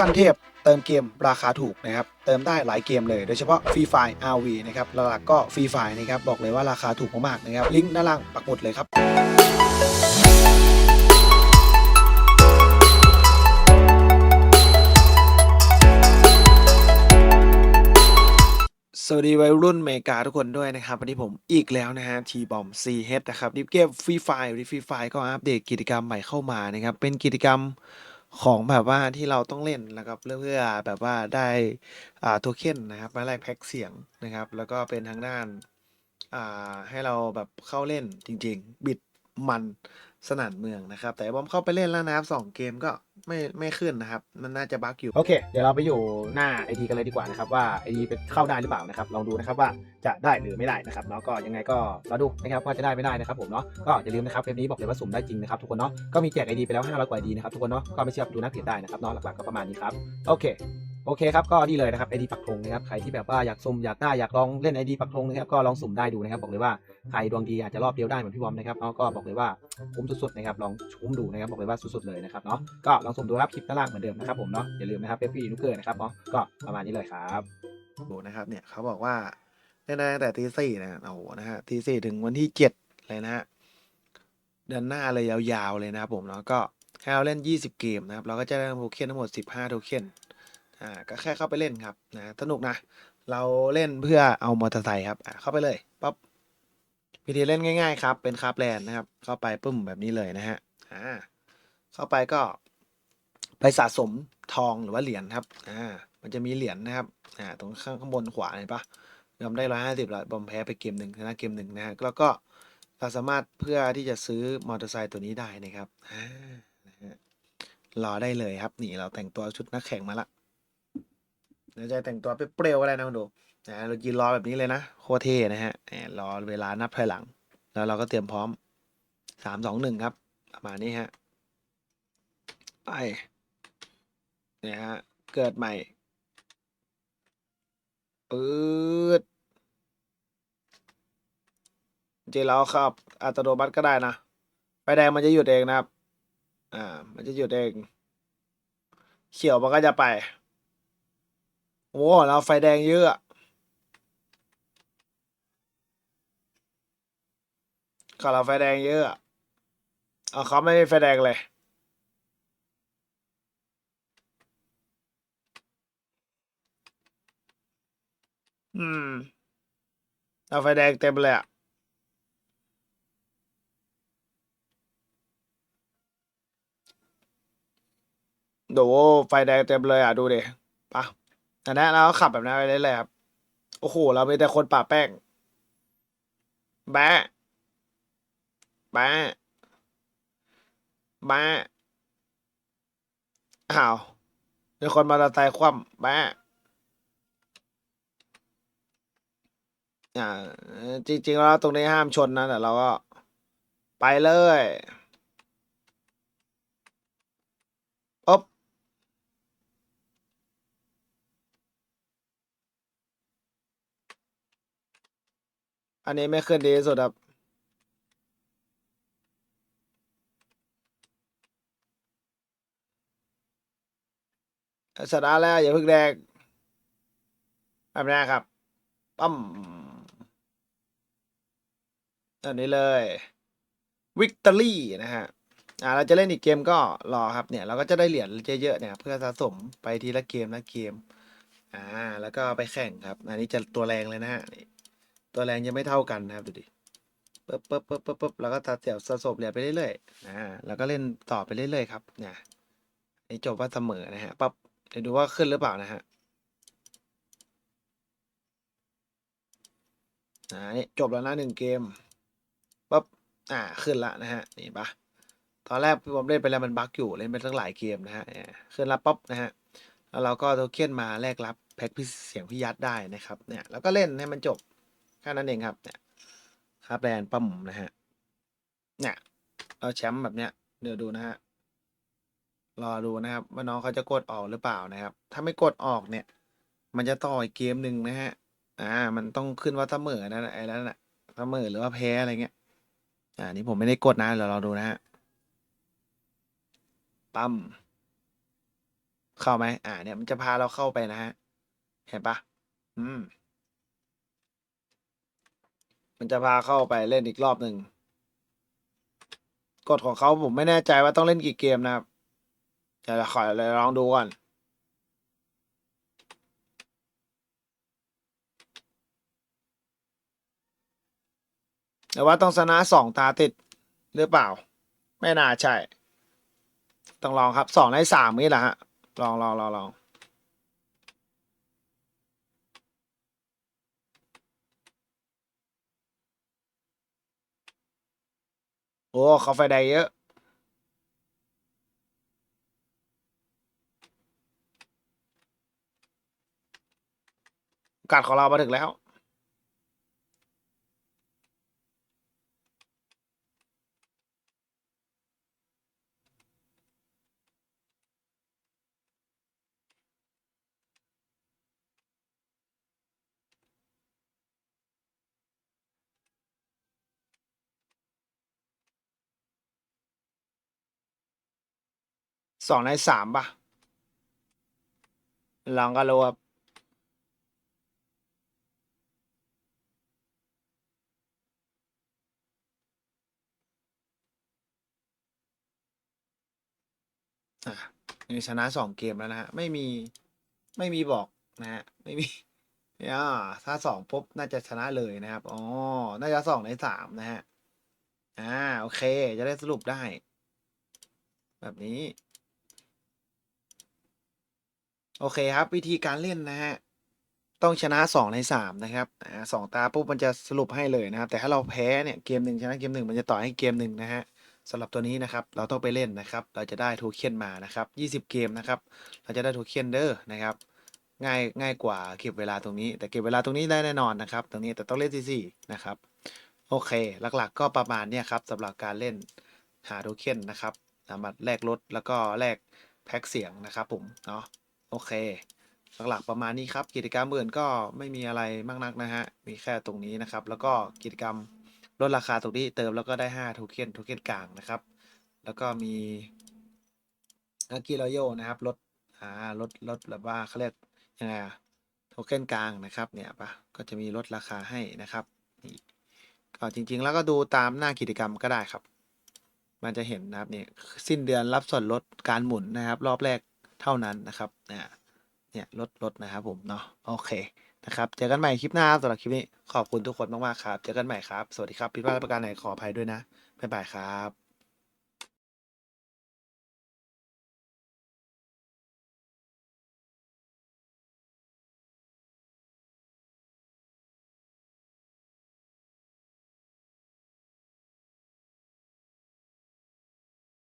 ขั้นเทพเติมเกมราคาถูกนะครับเติมได้หลายเกมเลยโดยเฉพาะฟรีไฟ RV นะครับหลักๆก็ฟรีไฟนะครับบอกเลยว่าราคาถูกมากๆนะครับลิงก์ด้านล่างปักหมุดเลยครับสวัสดีวัยรุ่นเมกาทุกคนด้วยนะครับวันนี้ผมอีกแล้วนะฮะทีบอม CH นะครับดิเกมฟรีไฟดิฟรีไฟล์ก็อัปเดตกิจกรรมใหม่เข้ามานะครับเป็นกิจกรรม ของแบบว่าที่เราต้องเล่นนะครับเพื่อเพื่อแบบว่าได้อ่าโทเค็นนะครับมาแลกแพ็กเสียงนะครับ แล้วก็เป็นทางด้านอ่าให้เราแบบเข้าเล่นจริง ๆ บิดมันสนั่นเมืองนะครับ แต่บอมเข้าไปเล่นแล้วนะครับสองเกมก็ ไม่ไม่ขึ้นนะครับ มันน่าจะบั๊กอยู่ โอเค เดี๋ยวเราไปอยู่หน้าไอทีกันเลยดีกว่านะครับว่าไอทีเป็นเข้าได้หรือเปล่านะครับลองดูนะครับว่าจะได้หรือไม่ได้นะครับเนาะก็ยังไงก็เราดูนะครับว่าจะได้ไม่ได้นะครับผมเนาะก็อย่าลืมนะครับเว็บนี้บอกเลยว่าสุ่มได้จริงนะครับทุกคนเนาะก็มีแจกไอดีไปแล้ว500กว่าไอดีนะครับทุกคนเนาะก็ไม่เชื่อดูหน้าเพจได้นะครับเนาะหลักๆก็ประมาณนี้ครับโอเค โอเคครับก็นี่เลยนะครับไอดีปักธงนะครับใครที่แบบว่าอยากสุ่มอยากได้อยากลองเล่นไอดีปักธงนะครับก็ลองสุ่มได้ดูนะครับบอกเลยว่าใครดวงดีอาจจะรอบเดียวได้เหมือนพี่วอมนะครับเนาก็บอกเลยว่าคุ้มสุดๆนะครับลองชุ่มดูนะครับบอกเลยว่าสุดๆเลยนะครับเนาะก็ลองสุ่มดูครับคลิปด้านล่างเหมือนเดิมนะครับผมเนาะอย่าลืมนะครับเอฟพีนุกเกอร์นะครับเนาะก็ประมาณนี้เลยครับดูนะครับเนี่ยเขาบอกว่าเล่นได้ตั้งแต่ตีสี่นะโอ้โหนะฮะตีสี่ถึงวันที่เจ็ดเลยนะฮะเดือนหน้าเลยยาวๆเลยนะครับผมเนาะก็ให้เราเล่นยี่สิบเกมนะครับเราก็จะได้โทเค็นทั้งหมดสิบห้าโทเค็น อ่าก็แค่เข้าไปเล่นครับนะสนุกนะ เราเล่นเพื่อเอามอเตอร์ไซค์ครับอ่าเข้าไปเลยปั๊บวิธีเล่นง่าย ๆ ครับ เป็นคาร์แลนนะครับ เข้าไปปุ้มแบบนี้เลยนะฮะอ่าเข้าไปก็ ไปสะสมทองหรือว่าเหรียญครับอ่ามันจะมีเหรียญนะครับอ่าตรงข้างข้างบนขวาเห็นปะยอมได้ร้อยห้าสิบละบอมแพ้ไปเกมหนึ่งชนะเกมหนึ่งนะฮะแล้วก็เราสามารถเพื่อที่จะซื้อมอเตอร์ไซค์ตัวนี้ได้นะครับอ่านะฮะรอได้เลยครับ นี่เราแต่งตัวชุดนักแข่งมาละ เดี๋ยวจะแต่งตัวเปรี้ยวก็ได้นะคุณดูนะเรายืนรอแบบนี้เลยนะโคเท่นะฮะรอเวลานับถอยหลัง แล้วเราก็เตรียมพร้อมสามสองหนึ่งครับ ประมาณนี้ฮะไปเนี่ยฮะ เกิดใหม่ปืดจริงแล้วครับ อัตโนมัติก็ได้นะไฟแดงมันจะหยุดเองนะครับ อ่า มันจะหยุดเอง เขียวมันก็จะไป โอ้เราไฟแดงเยอะก็เราไฟแดงเยอะเอาเขาไม่มีไฟแดงเลยอืมเอาไฟแดงเต็มเลยอะดูไฟแดงเต็มเลยอะ ดูดิปะ อันนั้นเราก็ขับแบบนั้นไปเรื่อยๆครับ โอ้โห เรามีแต่คนป่าแป้ง แบะ แบะ แบะอ้าวมีคนมาตะไซค์คว่ำแบะอ่าจริงๆแล้วตรงนี้ห้ามชนนะแต่เราก็ไปเลยอ๊บ อันนี้ไม่ขึ้นดีที่สุดครับ ชนะแล้วอย่าเพิ่งแดงแบบนี้ครับปั๊มอันนี้เลยวิกตอรี่นะฮะอ่าเราจะเล่นอีกเกมก็รอครับเนี่ย เราก็จะได้เหรียญเยอะๆเนี่ยเพื่อสะสมไปทีละเกมละเกม อ่า แล้วก็ไปแข่งครับ อันนี้จะตัวแรงเลยนะฮะ ตัวแรงยังไม่เท่ากันนะครับดูดิปึ๊บปึ๊บปึ๊บปึ๊บปึ๊บแล้วก็ตัดเสี่ยวสะสมเหรียญไปเรื่อยๆอ่าแล้วก็เล่นต่อไปเรื่อยๆครับเนี่ยนนี้จบว่าเสมอนะฮะปั๊บเดี๋ยวดูว่าขึ้นหรือเปล่านะฮะอ่านี่จบแล้วนะหนึ่งเกมปั๊บอ่าขึ้นละนะฮะนี่ปะตอนแรกพี่บอมเล่นไปแล้วมันบั๊กอยู่เล่นไปตั้งหลายเกมนะฮะขึ้นละป๊อปนะฮะแล้วเราก็โทเค็นมาแลกรับแพ็คพิเสียงพิยัดได้นะครับเนี่ยแล้วก็เล่นให้มันจบ ค่นั้นเองครับเนี่ยครับแบรนด์ปั๊มนะฮะเนี่ยเราแชมป์แบบเนี้ยเดี๋ยวดูนะฮะรอดูนะครับว่าน้องเขาจะกดออกหรือเปล่านะครับ ถ้าไม่กดออกเนี่ย มันจะต่ออีกเกมหนึ่งนะฮะอ่า มันต้องขึ้นว่าเสมอนั่นน่ะไอ้นั่นแหละเสมอหรือว่าแพ้อะไรเงี้ยอ่านี่ผมไม่ได้กดนะเดี๋ยวเราดูนะฮะปั๊มเข้าไหมอ่าเนี่ยมันจะพาเราเข้าไปนะฮะเห็นปะอืม มันจะพาเข้าไปเล่นอีกรอบหนึ่งกฎของเขาผมไม่แน่ใจว่าต้องเล่นกี่เกมนะครับเดี๋ยวขอเลยลองดูก่อนแต่ว่าต้องชนะสองตาติดหรือเปล่า ไม่น่าใช่ ต้องลองครับสองในสามนี่แหละฮะ ลองลองลองลอง อ้เขาไฟแดงเยอะ โอกาสของเรามาถึงแล้ว สองในสามป่ะลองก็รู้ครับอะนี่ชนะสองเกมแล้วนะฮะ ไม่มีไม่มีบอกนะฮะ ไม่มีอ่าถ้าสองปุ๊บน่าจะชนะเลยนะครับ อ๋อ น่าจะสองในสามนะฮะ อ่า โอเค จะได้สรุปได้ แบบนี้ โอเคครับวิธีการเล่นนะฮะต้องชนะสองในสามนะครับอ่าสองตาปุ๊บมันจะสรุปให้เลยนะครับ แต่ถ้าเราแพ้เนี่ยเกมหนึ่งชนะเกมหนึ่งมันจะต่อให้เกมหนึ่งนะฮะสำหรับตัวนี้นะครับ เราต้องไปเล่นนะครับ เราจะได้โทเค็นมานะครับยี่สิบเกมนะครับ เราจะได้โทเค็นเด้อนะครับ ง่ายง่ายกว่าเก็บเวลาตรงนี้ แต่เก็บเวลาตรงนี้ได้แน่นอนนะครับ ตรงนี้แต่ต้องเล่นที่สี่นะครับ โอเค หลักๆ ก็ประมาณเนี้ยครับสำหรับการเล่นหาโทเค็นนะครับสามารถแลกรถแล้วก็แลกแพ็กเสียงนะครับผมเนาะ โอเค หลักๆประมาณนี้ครับ กิจกรรมอื่นก็ไม่มีอะไรมากนักนะฮะ มีแค่ตรงนี้นะครับ แล้วก็กิจกรรมลดราคาตรงนี้เติมแล้วก็ได้5โทเค็นโทเค็นกลางนะครับ แล้วก็มีลักกี้รอยัลนะครับลดอ่าลดลดแบบว่าเขาเรียกยังไงอะโทเค็นกลางนะครับเนี่ยปะก็จะมีลดราคาให้นะครับนี่ก็จริงๆ แล้วก็ดูตามหน้ากิจกรรมก็ได้ครับ มันจะเห็นนะครับเนี่ยสิ้นเดือนรับส่วนลดการหมุนนะครับ รอบแรก เท่านั้นนะครับเนี่ยเนี่ยลดลดนะครับผมเนาะโอเคนะครับเจอกันใหม่คลิปหน้าสำหรับคลิปนี้ขอบคุณทุกคนมากๆครับ เจอกันใหม่ครับ สวัสดีครับพิดว่าประการไหนขออภัยด้วยนะบ๊ายบายครับ